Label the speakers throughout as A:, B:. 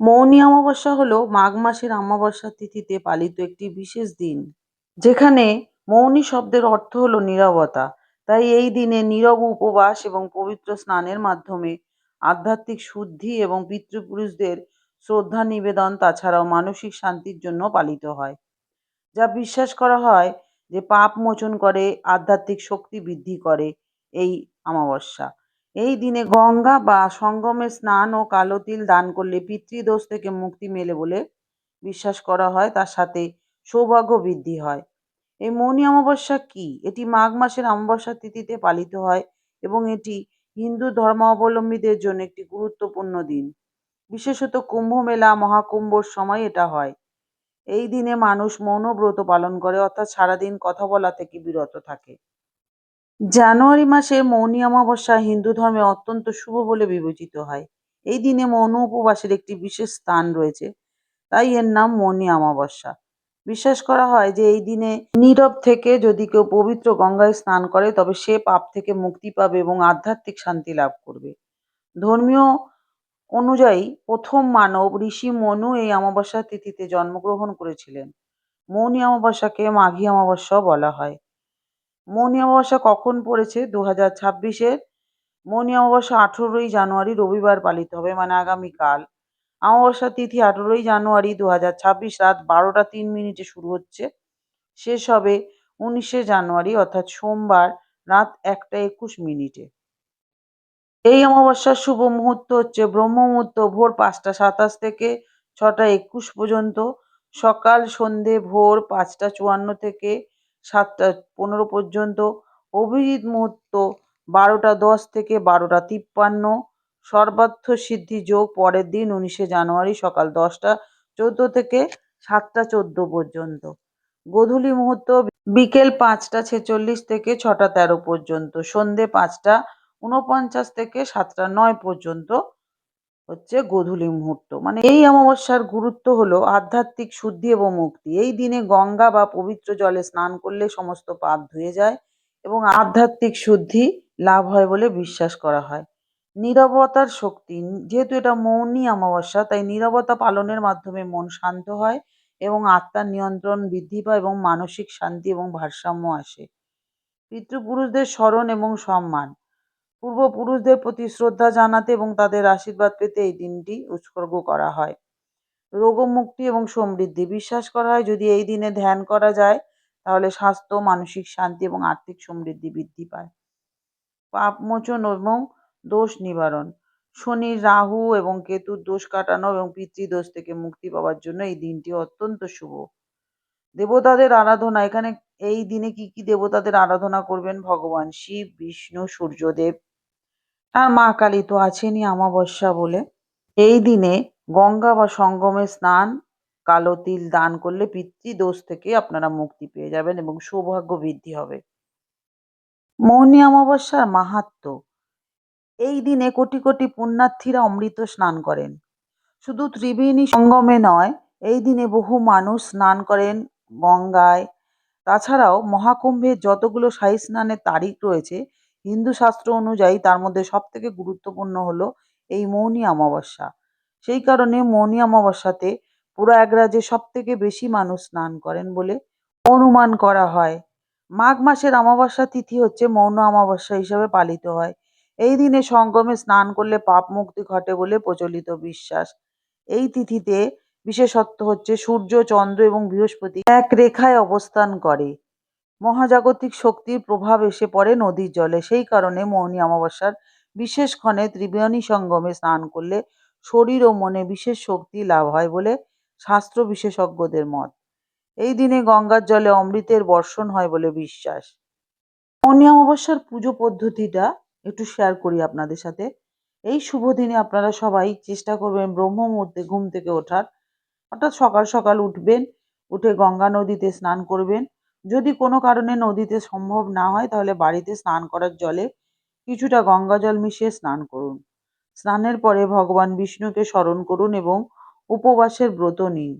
A: মৌনী অমাবস্যা হল মাঘ মাসের অমাবস্যা তিথিতে পালিত একটি বিশেষ দিন, যেখানে মৌনী শব্দের অর্থ হল নীরবতা। তাই এই দিনে নীরব উপবাস এবং পবিত্র স্নানের মাধ্যমে আধ্যাত্মিক শুদ্ধি এবং পিতৃপুরুষদের শ্রদ্ধা নিবেদন তাছাড়াও মানসিক শান্তির জন্য পালিত হয়। যা বিশ্বাস করা হয় যে পাপ মোচন করে, আধ্যাত্মিক শক্তি বৃদ্ধি করে এই অমাবস্যা। এই দিনে গঙ্গা বা সঙ্গমে স্নান ও কালো তিল দান করলে পিতৃদোষ থেকে মুক্তি মেলে বলে বিশ্বাস করা হয়, তার সাথে সৌভাগ্য বৃদ্ধি হয়। এই মৌনী অমাবস্যা কি? এটি মাঘ মাসের অমাবস্যা তিথিতে পালিত হয় এবং এটি হিন্দু ধর্মাবলম্বীদের জন্য একটি গুরুত্বপূর্ণ দিন। বিশেষত কুম্ভ মেলা, মহাকুম্ভর সময় এটা হয়। এই দিনে মানুষ মৌনব্রত পালন করে, অর্থাৎ সারাদিন কথা বলা থেকে বিরত থাকে। জানুয়ারি মাসে মৌনী অমাবস্যা হিন্দু ধর্মে অত্যন্ত শুভ বলে বিবেচিত হয়। এই দিনে মৌন উপবাসের একটি বিশেষ স্থান রয়েছে, তাই এর নাম মৌনী অমাবস্যা। বিশ্বাস করা হয় যে এই দিনে নীরব থেকে যদি কেউ পবিত্র গঙ্গায় স্নান করে, তবে সে পাপ থেকে মুক্তি পাবে এবং আধ্যাত্মিক শান্তি লাভ করবে। ধর্মীয় অনুযায়ী প্রথম মানব ঋষি মনু এই অমাবস্যা তিথিতে জন্মগ্রহণ করেছিলেন। মৌনী অমাবস্যাকে মাঘী অমাবস্যাও বলা হয়। মৌনী অমাবস্যা কখন পড়েছে? দু হাজার ছাব্বিশের মৌনী অমাবস্যা আঠেরোই জানুয়ারি রবিবার পালিত হবে মানে আগামীকাল। অমাবস্যা তিথি আঠেরোই জানুয়ারি দু হাজার ছাব্বিশ রাত বারোটা তিন মিনিটে শুরু হচ্ছে। শেষ হবে উনিশে জানুয়ারি, অর্থাৎ সোমবার রাত একটা একুশ মিনিটে। এই অমাবস্যার শুভ মুহূর্ত হচ্ছে ব্রহ্ম মুহূর্ত, ভোর পাঁচটা সাতাশ থেকে ছটা একুশ পর্যন্ত। সকাল, সন্ধে, ভোর পাঁচটা চুয়ান্ন থেকে সাতটা, পনেরো পর্যন্ত। অভিজিৎ মুহূর্ত বারোটা দশ থেকে বারোটা তিপ্পান্ন। সর্বার্থ সিদ্ধি যোগ পরের দিন উনিশে জানুয়ারি সকাল দশটা চোদ্দ থেকে সাতটা চোদ্দ পর্যন্ত। গোধূলি মুহূর্ত বিকেল পাঁচটা ছেচল্লিশ থেকে ছটা তেরো পর্যন্ত। সন্ধে পাঁচটা ঊনপঞ্চাশ থেকে সাতটা নয় পর্যন্ত। হচ্ছে গোধূলি মুহূর্ত। মানে এই অমাবস্যার গুরুত্ব হলো আধ্যাত্মিক শুদ্ধি এবং মুক্তি। এই দিনে গঙ্গা বা পবিত্র জলে স্নান করলে সমস্ত পাপ ধুয়ে যায় এবং আধ্যাত্মিক শুদ্ধি লাভ হয় বলে বিশ্বাস করা হয়। নীরবতার শক্তি, যেহেতু এটা মৌনী অমাবস্যা, তাই নীরবতা পালনের মাধ্যমে মন শান্ত হয় এবং আত্মার নিয়ন্ত্রণ বৃদ্ধি পায় এবং মানসিক শান্তি এবং ভারসাম্য আসে। পিতৃপুরুষদের স্মরণ এবং সম্মান পূর্বপুরুষদের প্রতি শ্রদ্ধা জানাতে এবং তাদের আশীর্বাদ পেতে এই দিনটি উৎসর্গ করা হয়। রোগমুক্তি এবং সমৃদ্ধি, বিশ্বাস করা হয় যদি এই দিনে ধ্যান করা যায়, তাহলে স্বাস্থ্য, মানসিক শান্তি এবং আর্থিক সমৃদ্ধি বৃদ্ধি পায়। পাপমোচন এবং দোষ নিবারণ, শনি রাহু এবং কেতুর দোষ কাটানো এবং পিতৃদোষ থেকে মুক্তি পাওয়ার জন্য এই দিনটি অত্যন্ত শুভ। দেবতাদের আরাধনা, এখানে এই দিনে কি কি দেবতাদের আরাধনা করবেন? ভগবান শিব, বিষ্ণু, সূর্যদেব আর মা কালী তো আছেনই অমাবস্যা বলে। এই দিনে গঙ্গা বা সঙ্গমে স্নান, কালো তিল দান করলে পিতৃদোষ থেকে আপনারা মুক্তি পেয়ে যাবেন এবং সৌভাগ্য বৃদ্ধি হবে। মৌনী অমাবস্যার মাহাত্ম। এই দিনে কোটি কোটি পুণ্যার্থীরা অমৃত স্নান করেন। শুধু ত্রিবেণী সঙ্গমে নয়, এই দিনে বহু মানুষ স্নান করেন গঙ্গায়। তাছাড়াও মহাকুম্ভের যতগুলো শাহী স্নানের তারিখ রয়েছে হিন্দু শাস্ত্র অনুযায়ী তার মধ্যে সবথেকে গুরুত্বপূর্ণ হলো এই মৌনী অমাবস্যা। সেই কারণে মৌনী অমাবস্যাতে প্রয়াগরাজে সবথেকে বেশি মানুষ স্নান করেন বলে অনুমান করা হয়। মাঘ মাসের অমাবস্যা তিথি হচ্ছে মৌন অমাবস্যা হিসাবে পালিত হয়। এই দিনে সঙ্গমে স্নান করলে পাপ মুক্তি ঘটে বলে প্রচলিত বিশ্বাস। এই তিথিতে বিশেষত্ব হচ্ছে সূর্য, চন্দ্র এবং বৃহস্পতি এক রেখায় অবস্থান করে। মহাজাগতিক শক্তির প্রভাব এসে পড়ে নদীর জলে। সেই কারণে মৌনী অমাবস্যার বিশেষ ক্ষণে ত্রিবেণী সঙ্গমে স্নান করলে শরীর ও মনে বিশেষ শক্তি লাভ হয় বলে শাস্ত্র বিশেষজ্ঞদের মত। এই দিনে গঙ্গার জলে অমৃতের বর্ষণ হয় বলে বিশ্বাস। মৌনী অমাবস্যার পুজো পদ্ধতিটা একটু শেয়ার করি আপনাদের সাথে। এই শুভ দিনে আপনারা সবাই চেষ্টা করবেন ব্রহ্ম মুহূর্তে ঘুম থেকে ওঠার। অর্থাৎ সকাল সকাল উঠবেন, উঠে গঙ্গা নদীতে স্নান করবেন যদি কোনো কারণে নদীতে সম্ভব না হয় তাহলে বাড়িতে স্নান করার জলে কিছুটা গঙ্গা জল মিশিয়ে স্নান করুন। স্নানের পরে ভগবান বিষ্ণুকে স্মরণ করুন এবং উপবাসের ব্রত নিন।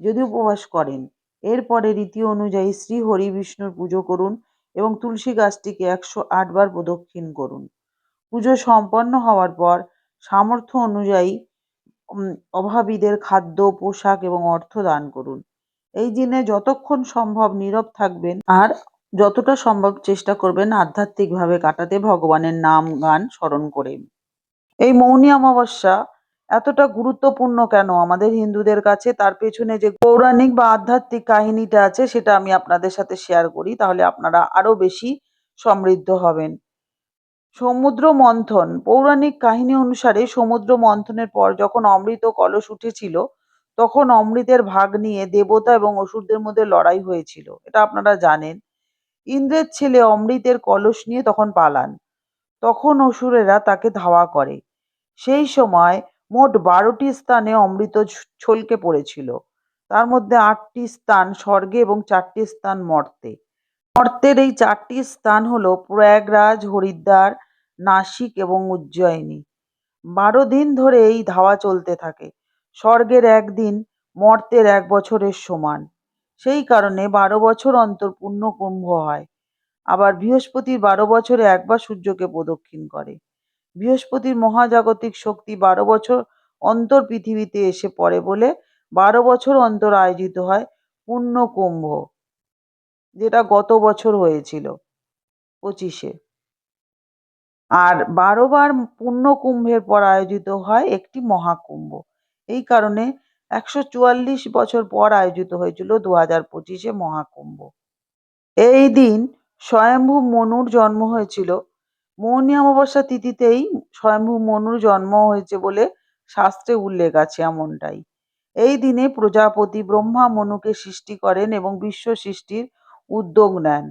A: যদি উপবাস করেন এরপরে রীতি অনুযায়ী শ্রী হরি বিষ্ণুর পুজো করুন এবং তুলসী গাছটিকে একশো আটবার প্রদক্ষিণ করুন। পুজো সম্পন্ন হওয়ার পর সামর্থ্য অনুযায়ী অভাবীদের খাদ্য, পোশাক এবং অর্থ দান করুন। এই দিনে যতক্ষণ সম্ভব নীরব থাকবেন আর যতটা সম্ভব চেষ্টা করবেন আধ্যাত্মিকভাবে কাটাতে ভগবানের নাম, গান স্মরণ করে। এই মৌনী অমাবস্যা এতটা গুরুত্বপূর্ণ কেন আমাদের হিন্দুদের কাছে তার পেছনে যে পৌরাণিক বা আধ্যাত্মিক কাহিনীটা আছে সেটা আমি আপনাদের সাথে শেয়ার করি, তাহলে আপনারা আরও বেশি সমৃদ্ধ হবেন সমুদ্র মন্থন, পৌরাণিক কাহিনী অনুসারে সমুদ্র মন্থনের পর যখন অমৃত কলস উঠেছিল তখন অমৃতের ভাগ নিয়ে দেবতা এবং অসুরদের মধ্যে লড়াই হয়েছিল। এটা আপনারা জানেন। ইন্দ্রের ছেলে অমৃতের কলস নিয়ে তখন পালান। তখন অসুরেরা তাকে ধাওয়া করে। সেই সময় মোট বারোটি স্থানে অমৃত ছলকে পড়েছিল। তার মধ্যে আটটি স্থান স্বর্গে এবং চারটি স্থান মর্তে। মর্তের এই চারটি স্থান হলো প্রয়াগরাজ, হরিদ্বার, নাসিক এবং উজ্জয়িনী। বারো দিন ধরে এই ধাওয়া চলতে থাকে। স্বর্গের একদিন মর্তের এক বছরের সমান। সেই কারণে বারো বছর অন্তর পূর্ণ কুম্ভ হয়। আবার বৃহস্পতির বারো বছরে একবার সূর্যকে প্রদক্ষিণ করে। বৃহস্পতির মহাজাগতিক শক্তি বারো বছর অন্তর পৃথিবীতে এসে পড়ে বলে বারো বছর অন্তর আয়োজিত হয় পূর্ণ কুম্ভ, যেটা গত বছর হয়েছিল পঁচিশে। আর বারো বার পূর্ণ কুম্ভের পর আয়োজিত হয় একটি মহাকুম্ভ। এই কারণে একশো চুয়াল্লিশ বছর পর আয়োজিত হয়েছিল দু হাজার পঁচিশে মহাকুম্ভ। এই দিন স্বয়ম্ভু মনুর জন্ম হয়েছিল। মৌনী অমাবস্যা তিথিতেই স্বয়ম্ভু মনুর জন্ম হয়েছে বলে শাস্ত্রে উল্লেখ আছে এমনটাই। এই দিনে প্রজাপতি ব্রহ্মা মনুকে সৃষ্টি করেন এবং বিশ্ব সৃষ্টির উদ্যোগ নেন।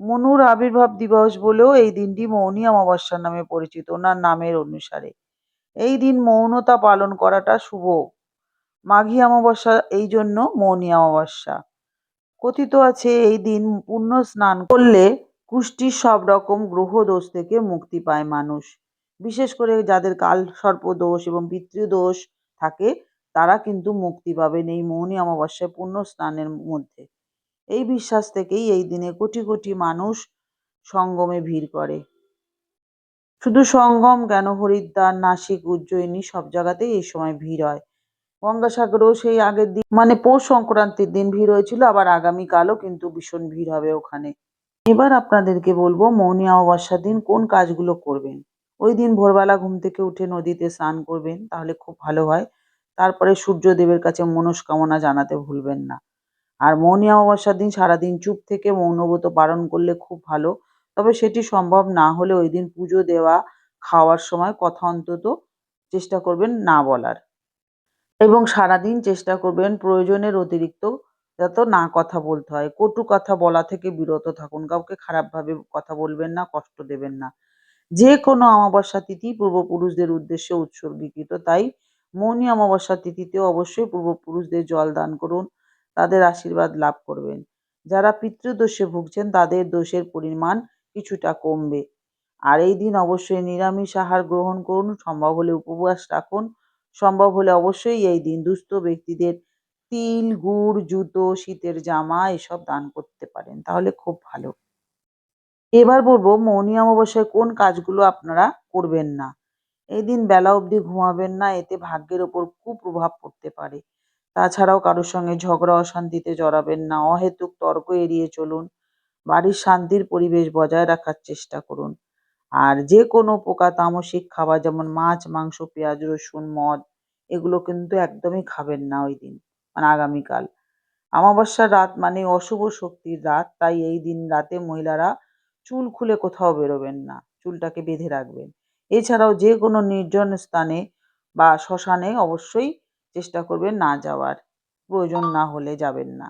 A: মনুর আবির্ভাব দিবস বলেও এই দিনটি মৌনী অমাবস্যা নামে পরিচিত, ওনার নামের অনুসারে। এই দিন মৌনতা পালন করাটা শুভ। মাঘী অমাবস্যা, এই জন্য মৌনী অমাবস্যা। কথিত আছে, এই দিন পুণ্য স্নান করলে কুষ্টির সব রকম গ্রহ দোষ থেকে মুক্তি পায় মানুষ। বিশেষ করে যাদের কাল সর্প দোষ এবং পিতৃদোষ থাকে, তারা কিন্তু মুক্তি পাবেন এই মৌনী অমাবস্যায় পুণ্য স্নানের মধ্যে। এই বিশ্বাস থেকেই এই দিনে কোটি কোটি মানুষ সঙ্গমে ভিড় করে। শুধু সঙ্গম কেন হরিদ্বার, নাসিক, উজ্জয়িনী সব জায়গাতেই এই সময় ভিড় হয়। গঙ্গাসাগরেও সেই আগের দিন মানে পৌষ সংক্রান্তির দিন ভিড় হয়েছিল, আবার আগামীকালও কিন্তু ভীষণ ভিড় হবে ওখানে। এবার আপনাদেরকে বলব, মৌনী অমাবস্যার দিন কোন কাজগুলো করবেন? ওই দিন ভোরবেলা ঘুম থেকে উঠে নদীতে স্নান করবেন, তাহলে খুব ভালো হয়। তারপরে সূর্যদেবের কাছে মনস্কামনা জানাতে ভুলবেন না। আর মৌনী অমাবস্যার দিন সারাদিন চুপ থেকে মৌনব্রত পালন করলে খুব ভালো। তবে সেটি সম্ভব না হলে ওই দিন পুজো দেওয়া, খাওয়ার সময় কথা অন্তত চেষ্টা করবেন না বলার। এবং সারাদিন চেষ্টা করবেন প্রয়োজনের অতিরিক্ত যাতে না কথা বলতে হয়। কটু কথা বলা থেকে বিরত থাকুন। কাউকে খারাপভাবে কথা বলবেন না, কষ্ট দেবেন না। যে কোনো অমাবস্যা তিথি পূর্বপুরুষদের উদ্দেশ্যে উৎসর্গীকৃত তাই মৌনী অমাবস্যা তিথিতেও অবশ্যই পূর্বপুরুষদের জল দান করুন। তাদের আশীর্বাদ লাভ করবেন। যারা পিতৃদোষে ভুগছেন, তাদের দোষের পরিমাণ কিছুটা কমবে। আর এই দিন অবশ্যই নিরামিষ আহার গ্রহণ করুন। সম্ভব হলে উপবাস রাখুন। সম্ভব হলে অবশ্যই এই দিন দুস্থ ব্যক্তিদের তিল, গুড়, জুতো, শীতের জামা এসব দান করতে পারেন। তাহলে খুব ভালো। এবার বলব, মৌনী অমাবস্যায় কোন কাজগুলো আপনারা করবেন না? এই দিন বেলা অবধি ঘুমাবেন না, এতে ভাগ্যের ওপর কুপ্রভাব পড়তে পারে। তাছাড়াও কারোর সঙ্গে ঝগড়া, অশান্তিতে জড়াবেন না। অহেতুক তর্ক এড়িয়ে চলুন। বাড়ির শান্তির পরিবেশ বজায় রাখার চেষ্টা করুন। আর যে কোনো পোকা, তামসিক খাবার যেমন মাছ, মাংস, পেঁয়াজ, রসুন, মদ, এগুলো কিন্তু একদমই খাবেন না ওই দিন মানে আগামীকাল। অমাবস্যার রাত মানে অশুভ শক্তির রাত, তাই এই দিন রাতে মহিলারা চুল খুলে কোথাও বেরোবেন না, চুলটাকে বেঁধে রাখবেন। এছাড়াও যে কোনো নির্জন স্থানে বা শ্মশানে অবশ্যই চেষ্টা করবেন না যাওয়ার, প্রয়োজন না হলে যাবেন না।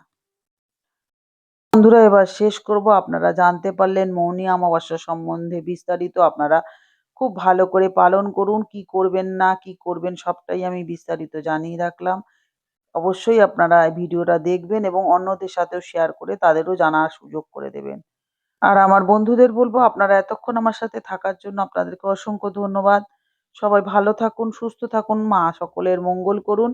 A: বন্ধুরা, এবার শেষ করব। আপনারা জানতে পারলেন মৌনী অমাবস্যা সম্বন্ধে বিস্তারিত। আপনারা খুব ভালো করে পালন করুন, কি করবেন, না কি করবেন, সবটাই আমি বিস্তারিত জানিয়ে রাখলাম। অবশ্যই আপনারা ভিডিওটা দেখবেন এবং অন্যদের সাথেও শেয়ার করে তাদেরও জানার সুযোগ করে দেবেন। আর আমার বন্ধুদের বলব, আপনারা এতক্ষণ আমার সাথে থাকার জন্য আপনাদেরকে অসংখ্য ধন্যবাদ। সবাই ভালো থাকুন, সুস্থ থাকুন, মা সকলের মঙ্গল করুন।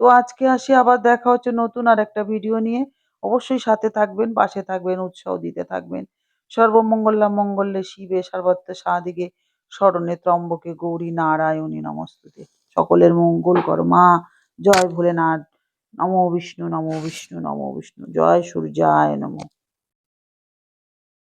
A: তো আজকে আসি, আবার দেখা হচ্ছে নতুন আর একটা ভিডিও নিয়ে। অবশ্যই সাথে থাকবেন, পাশে থাকবেন, উৎসাহ দিতে থাকবেন। সর্বমঙ্গলা মঙ্গলে শিবে, সর্বত্র সাদিকে, স্মরণে ত্রম্বকে গৌরী নারায়ণী নমস্তুতে। সকলের মঙ্গল কর মা, জয় ভোলেনাথ। নমো বিষ্ণু নমো বিষ্ণু নমো বিষ্ণু। জয় সূর্যায় নমঃ।